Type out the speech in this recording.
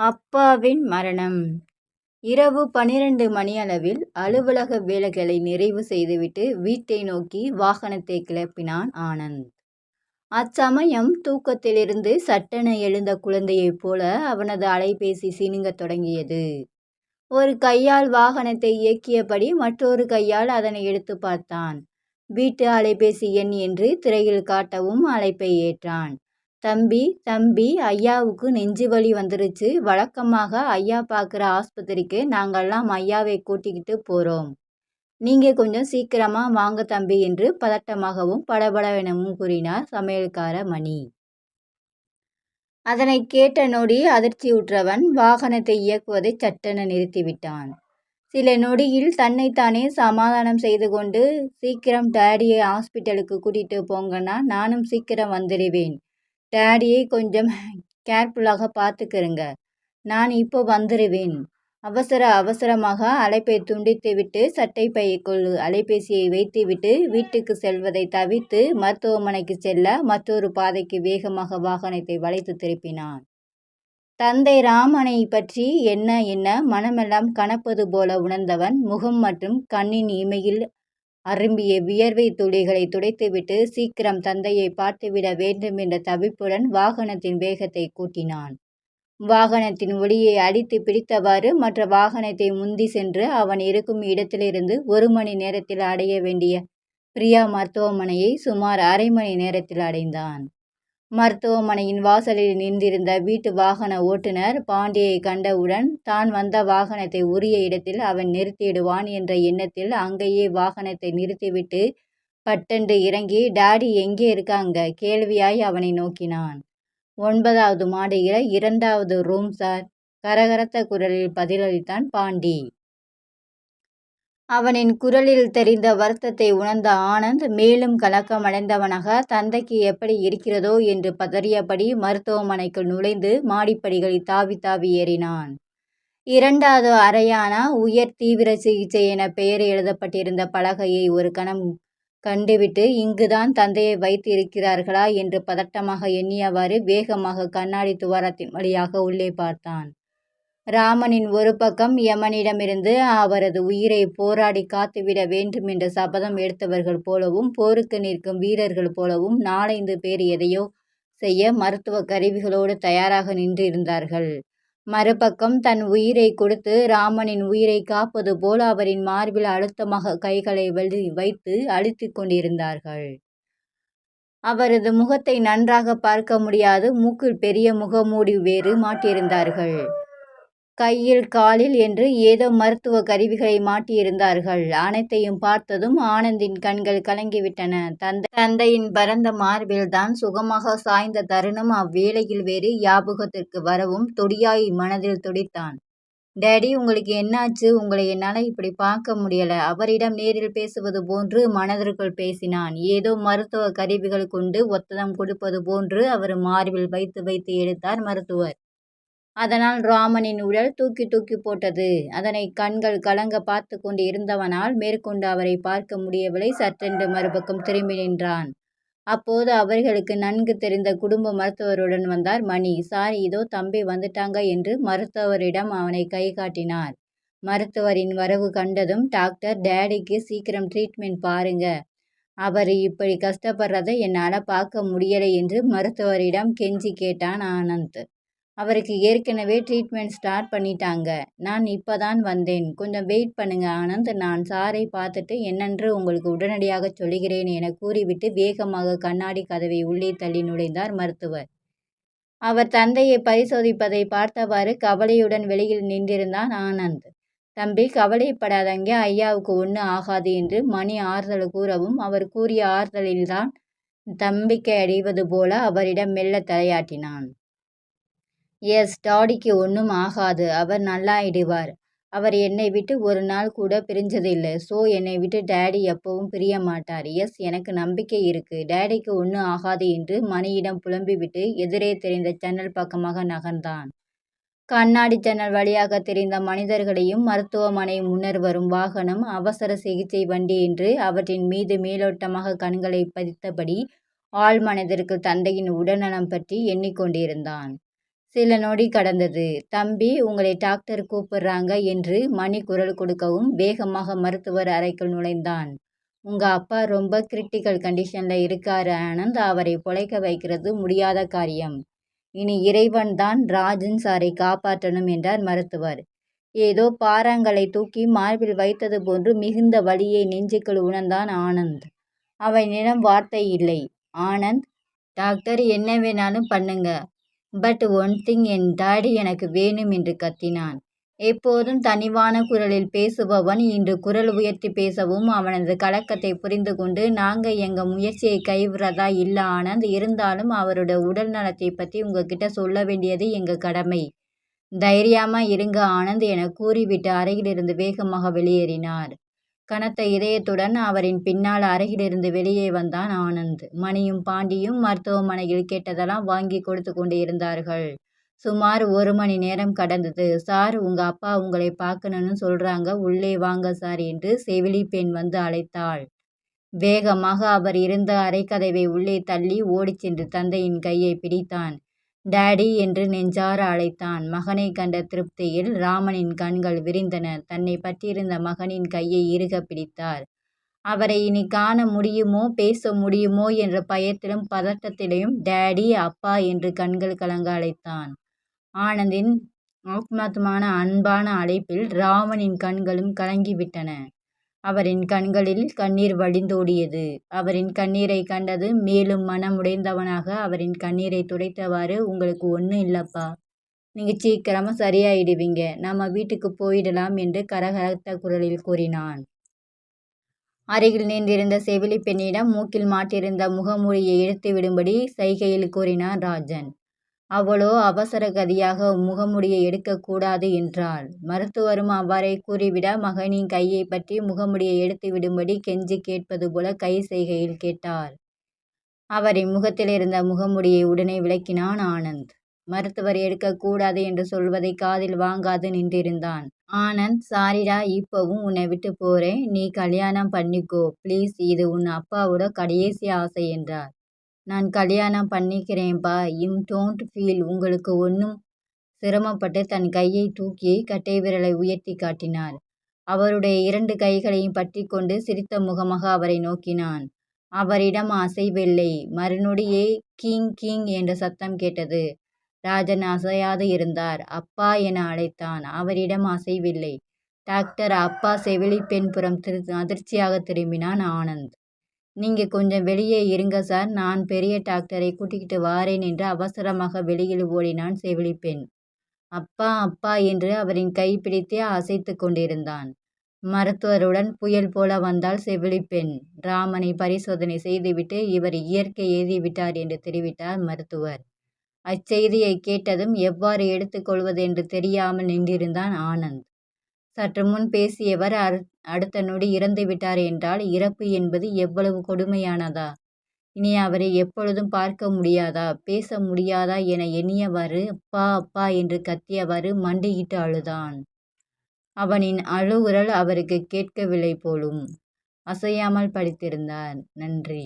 அப்பாவின் மரணம் இரவு பனிரெண்டு மணியளவில் அலுவலக வேலைகளை நிறைவு செய்துவிட்டு வீட்டை நோக்கி வாகனத்தை கிளப்பினான் ஆனந்த். அச்சமயம் தூக்கத்திலிருந்து சட்டென எழுந்த குழந்தையைப் போல அவனது அலைபேசி சிணுங்கத் தொடங்கியது. ஒரு கையால் வாகனத்தை இயக்கியபடி மற்றொரு கையால் அதனை எடுத்து பார்த்தான். வீட்டு அலைபேசி எண் என்று திரையில் காட்டவும் அழைப்பை ஏற்றான். தம்பி தம்பி ஐயாவுக்கு நெஞ்சு வலி வந்துருச்சு வழக்கமாக ஐயா பார்க்குற ஆஸ்பத்திரிக்கு நாங்கெல்லாம் ஐயாவை கூட்டிக்கிட்டு போகிறோம் நீங்கள் கொஞ்சம் சீக்கிரமாக வாங்க தம்பி என்று பதட்டமாகவும் படபடவெனவும் கூறினார் சமையல்கார மணி. அதனைக் கேட்ட நொடி அதிர்ச்சியுற்றவன் வாகனத்தை இயக்குவதை சட்டென நிறுத்திவிட்டான். சில நொடியில் தன்னைத்தானே சமாதானம் செய்து கொண்டு சீக்கிரம் டேடியை ஹாஸ்பிட்டலுக்கு கூட்டிகிட்டு போங்கன்னா நானும் சீக்கிரம் வந்துடுவேன். டேடியை கொஞ்சம் கேர்ஃபுல்லாக பார்த்துக்கிருங்க. நான் இப்போ வந்துடுவேன் அவசர அவசரமாக அழைப்பை துண்டித்துவிட்டு சட்டை பைக்குள் அலைபேசியை வைத்துவிட்டு வீட்டுக்கு செல்வதை தவிர்த்து மருத்துவமனைக்கு செல்ல மற்றொரு பாதைக்கு வேகமாக வாகனத்தை வளைத்து திருப்பினான். தந்தை ராமனை பற்றி என்ன என்ன மனமெல்லாம் கணப்பது போல உணர்ந்தவன் முகம் மற்றும் கண்ணின் இமையில் அரும்பிய வியர்வை துளிகளை துடைத்துவிட்டு சீக்கிரம் தந்தையை பார்த்துவிட வேண்டும் என்ற தவிப்புடன் வாகனத்தின் வேகத்தை கூட்டினான். வாகனத்தின் ஒளியை அடித்துப் பிடித்தவாறு மற்ற வாகனத்தை முந்தி சென்று அவன் இருக்கும் இடத்திலிருந்து ஒரு மணி நேரத்தில் அடைய வேண்டிய பிரியா மருத்துவமனையை சுமார் அரை மணி நேரத்தில் அடைந்தான். மருத்துவமனையின் வாசலில் நின்றிருந்த வீட்டு வாகன ஓட்டுநர் பாண்டியை கண்டவுடன் தான் வந்த வாகனத்தை உரிய இடத்தில் அவன் நிறுத்திடுவான் என்ற எண்ணத்தில் அங்கேயே வாகனத்தை நிறுத்திவிட்டு பட்டென்று இறங்கி டாடி எங்கே இருக்காங்க கேள்வியாய் அவனை நோக்கினான். ஒன்பதாவது மாடியில் இரண்டாவது ரூம் சார் கரகரத்த குரலில் பதிலளித்தான் பாண்டி. அவனின் குரலில் தெரிந்த வருத்தத்தை உணர்ந்த ஆனந்த் மேலும் கலக்கமடைந்தவனாக தந்தைக்கு எப்படி இருக்கிறதோ என்று பதறியபடி மருத்துவமனைக்குள் நுழைந்து மாடிப்படிகளை தாவி தாவி ஏறினான். இரண்டாவது அறையான உயர் தீவிர சிகிச்சை என பெயர் எழுதப்பட்டிருந்த பலகையை ஒரு கணம் கண்டுவிட்டு இங்குதான் தந்தையை வைத்து இருக்கிறார்களா என்று பதட்டமாக எண்ணியவாறு வேகமாக கண்ணாடி துவாரத்தின் வழியாக உள்ளே பார்த்தான். ராமனின் ஒரு பக்கம் யமனிடமிருந்து அவரது உயிரை போராடி காத்துவிட வேண்டும் என்ற சபதம் எடுத்தவர்கள் போலவும் போருக்கு நிற்கும் வீரர்கள் போலவும் நாலைந்து பேர் எதையோ செய்ய மருத்துவக் கருவிகளோடு தயாராக நின்றிருந்தார்கள். மறுபக்கம் தன் உயிரைக் கொடுத்து ராமனின் உயிரைக் காப்பது போல் அவரின் மார்பில் அழுத்தமாக கைகளை வைத்து அழுத்தி கொண்டிருந்தார்கள். அவரது முகத்தை நன்றாகப் பார்க்க முடியாது மூக்கில் பெரிய முகமூடி வேறு மாட்டியிருந்தார்கள். கையில் காலில் என்று ஏதோ மருத்துவக் கருவிகளை மாட்டியிருந்தார்கள். அனைத்தையும் பார்த்ததும் ஆனந்தின் கண்கள் கலங்கிவிட்டன. தந்தையின் பரந்த மார்பில்தான் சுகமாக சாய்ந்த தருணம் அவ்வேளையில் வேறு ஞாபகத்திற்கு வரவும் தொடியாய் மனதில் துடித்தான். டேடி உங்களுக்கு என்னாச்சு உங்களை என்னால் இப்படி பார்க்க முடியல. அவரிடம் நேரில் பேசுவது போன்று மனதிற்குள் பேசினான். ஏதோ மருத்துவக் கருவிகள் கொண்டு ஒத்தடம் கொடுப்பது போன்று அவர் மார்பில் வைத்து வைத்து எடுத்தார் மருத்துவர். அதனால் ராமனின் உடல் தூக்கி தூக்கிப் போட்டது. அதனை கண்கள் கலங்க பார்த்து கொண்டு இருந்தவனால் மேற்கொண்டு அவரை பார்க்க முடியவில்லை. சற்றென்று மறுபக்கம் திரும்பி நின்றான். அப்போது அவர்களுக்கு நன்கு தெரிந்த குடும்ப மருத்துவருடன் வந்தார் மணி. சார் இதோ தம்பி வந்துட்டாங்க என்று மருத்துவரிடம் அவனை கை காட்டினார். மருத்துவரின் வரவு கண்டதும் டாக்டர் டேடிக்கு சீக்கிரம் ட்ரீட்மெண்ட் பாருங்க. அவர் இப்படி கஷ்டப்படுறதை என்னால் பார்க்க முடியலை என்று மருத்துவரிடம் கெஞ்சிக் கேட்டான் ஆனந்த். அவருக்கு ஏற்கனவே ட்ரீட்மெண்ட் ஸ்டார்ட் பண்ணிட்டாங்க. நான் இப்பதான் வந்தேன். கொஞ்சம் வெயிட் பண்ணுங்க ஆனந்த் நான் சாரை பார்த்துட்டு என்னென்று உங்களுக்கு உடனடியாக சொல்லுகிறேன் என கூறிவிட்டு வேகமாக கண்ணாடி கதவை உள்ளே தள்ளி நுழைந்தார் மருத்துவர். அவர் தந்தையை பரிசோதிப்பதைப் பார்த்தவாறு கவலையுடன் வெளியில் நின்றிருந்தான் ஆனந்த். தம்பி கவலைப்படாதங்க ஐயாவுக்கு ஒன்றும் ஆகாது என்று மணி ஆறுதல் கூறவும் அவர் கூறிய ஆறுதலில்தான் தம்பிக்கை அடைவது போல அவரிடம் மெல்ல தலையாட்டினான். எஸ் டாடிக்கு ஒன்றும் ஆகாது. அவர் நல்லாயிடுவார். அவர் என்னை விட்டு ஒரு நாள் கூட பிரிஞ்சதில்லை ஸோ என்னை விட்டு டேடி எப்பவும் பிரிய மாட்டார். எஸ் எனக்கு நம்பிக்கை இருக்கு. டேடிக்கு ஒன்றும் ஆகாது என்று மணியிடம் புலம்பிவிட்டு எதிரே தெரிந்த ஜன்னல் பக்கமாக நகர்ந்தான். கண்ணாடி ஜன்னல் வழியாக தெரிந்த மனிதர்களையும் மருத்துவமனை முன்னர் வரும் வாகனம் அவசர சிகிச்சை வண்டி என்று அவற்றின் மீது மேலோட்டமாக கண்களைப் பதித்தபடி ஆழ்மனதிற்குள் தந்தையின் உடல்நலம் பற்றி எண்ணிக்கொண்டிருந்தான் சில நொடி கடந்தது. தம்பி உங்களை டாக்டர் கூப்பிடுறாங்க என்று மணி குரல் கொடுக்கவும் வேகமாக மருத்துவர் அறைக்குள் நுழைந்தான். உங்க அப்பா ரொம்ப கிரிட்டிக்கல் கண்டிஷன்ல இருக்காரு ஆனந்த். அவரை பொழைக்க வைக்கிறது முடியாத காரியம். இனி இறைவன் தான் ராஜன் சாரை காப்பாற்றணும் என்றார் மருத்துவர். ஏதோ பாறாங்களை தூக்கி மார்பில் வைத்தது போன்று மிகுந்த வழியை நெஞ்சுக்குள் உணர்ந்தான் ஆனந்த். அவனிடம் வார்த்தை இல்லை. ஆனந்த். டாக்டர் என்ன வேணாலும் பண்ணுங்க. பட் ஒன் திங் என் டாடி எனக்கு வேணும் என்று கத்தினான். எப்போதும் தனிவான குரலில் பேசுபவன் இன்று குரல் உயர்த்தி பேசவும் அவனது கலக்கத்தை புரிந்து கொண்டு நாங்கள் எங்கள் முயற்சியை கைவிடுறதா இல்ல ஆனந்த். இருந்தாலும் அவரோட உடல் நலத்தை பற்றி உங்ககிட்ட சொல்ல வேண்டியது எங்கள் கடமை. தைரியமாக இருங்க ஆனந்த் என கூறிவிட்டு அறையிலிருந்து வேகமாக வெளியேறினார். கனத்த இதயத்துடன் அவரின் பின்னால் அறையிலிருந்து வெளியே வந்தான் ஆனந்த். மணியும் பாண்டியும் மருத்துவமனையில் கேட்டதெல்லாம் வாங்கி கொடுத்து கொண்டு கொண்டிருந்தார்கள். சுமார் ஒரு மணி நேரம் கடந்தது. சார் உங்க அப்பா உங்களை பார்க்கணும்னு சொல்றாங்க. உள்ளே வாங்க சார் என்று செவிலிப்பெண் வந்து அழைத்தாள். வேகமாக அவர் இருந்த அறைக்கதவை உள்ளே தள்ளி ஓடிச் சென்று தந்தையின் கையை பிடித்தான். டேடி என்று நெஞ்சார அழைத்தான். மகனைக் கண்ட திருப்தியில் ராமனின் கண்கள் விரிந்தன. தன்னைப் பற்றியிருந்த மகனின் கையை இறுகப் பிடித்தார். அவரை இனி காண முடியுமோ பேச முடியுமோ என்ற பயத்திலும் பதட்டத்திலும் டேடி அப்பா என்று கண்கள் கலங்க அழைத்தான். ஆனந்தின் ஆத்மார்த்தமான அன்பான அழைப்பில் ராமனின் கண்களும் கலங்கிவிட்டன. அவரின் கண்களில் கண்ணீர் வழிந்தோடியது. அவரின் கண்ணீரை கண்டது மேலும் மனம் உடைந்தவனாக அவரின் கண்ணீரை துடைத்தவாறு உங்களுக்கு ஒன்றும் இல்லப்பா. நீங்கள் சீக்கிரமாக சரியாயிடுவீங்க. நம்ம வீட்டுக்கு போயிடலாம் என்று கரகரத்த குரலில் கூறினான். அருகில் நின்றிருந்த செவிலிப் பெண்ணிடம் மூக்கில் மாட்டியிருந்த முகமூடியை எடுத்துவிடும்படி சைகையில் கூறினான் ராஜன். அவளோ அவசரகதியாக கதியாக முகமுடியை எடுக்கக்கூடாது என்றாள். மருத்துவரும் அவ்வாறே கூறிவிட மகனின் கையை பற்றி முகமுடியை எடுத்து விடும்படி கெஞ்சிக் கேட்பது போல கை செய்கையில் கேட்டார். அவரின் முகத்திலிருந்த முகமுடியை உடனே விளக்கினான் ஆனந்த். மருத்துவர் எடுக்கக்கூடாது என்று சொல்வதை காதில் வாங்காது நின்றிருந்தான். ஆனந்த் சாரிடா இப்பவும் உன்னை விட்டு போறேன். நீ கல்யாணம் பண்ணிக்கோ. ப்ளீஸ் இது உன் அப்பாவோட கடைசி ஆசை என்றார். நான் கல்யாணம் பண்ணிக்கிறேன்பா. இம் டோன்ட் ஃபீல் உங்களுக்கு ஒன்றும் சிரமப்பட்டு தன் கையை தூக்கி கட்டைவிரலை உயர்த்தி காட்டினார். அவருடைய இரண்டு கைகளையும் பற்றிக்கொண்டு சிரித்த முகமாக அவரை நோக்கினான். அவரிடம் அசைவில்லை. மறுநொடியே கீங் கீங் என்ற சத்தம் கேட்டது. ராஜன் அசையாது இருந்தார். அப்பா என அழைத்தான். அவரிடம் அசைவில்லை. டாக்டர் அப்பா செவிலிப்பெண் புறம் அதிர்ச்சியாக திரும்பினான் ஆனந்த். நீங்கள் கொஞ்சம் வெளியே இருங்க சார். நான் பெரிய டாக்டரை கூட்டிக்கிட்டு வாரேன் என்று அவசரமாக வெளியில் ஓடினான் செவிலிப்பெண். அப்பா அப்பா என்று அவரின் கை பிடித்து அசைத்துக் கொண்டிருந்தான். மருத்துவருடன் புயல் போல வந்தால் செவிலிப்பெண். ராமனை பரிசோதனை செய்துவிட்டு இவர் இயற்கை எழுதிவிட்டார் என்று தெரிவித்தார் மருத்துவர். அச்செய்தியைக் கேட்டதும் எவ்வாறு எடுத்துக்கொள்வது என்று தெரியாமல் நின்றிருந்தான் ஆனந்த். சற்று முன் பேசியவர் அடுத்த நொடி இறந்துவிட்டார் என்றால் இறப்பு என்பது எவ்வளவு கொடுமையானதா? இனி அவரை எப்பொழுதும் பார்க்க முடியாதா? பேச முடியாதா என எண்ணியவாறு அப்பா அப்பா என்று கத்தியவாறு மண்டியிட்டு அழுதான். அவனின் அழுகுரல் அவருக்கு கேட்கவில்லை போலும். அசையாமல் படித்திருந்தார் நன்றி.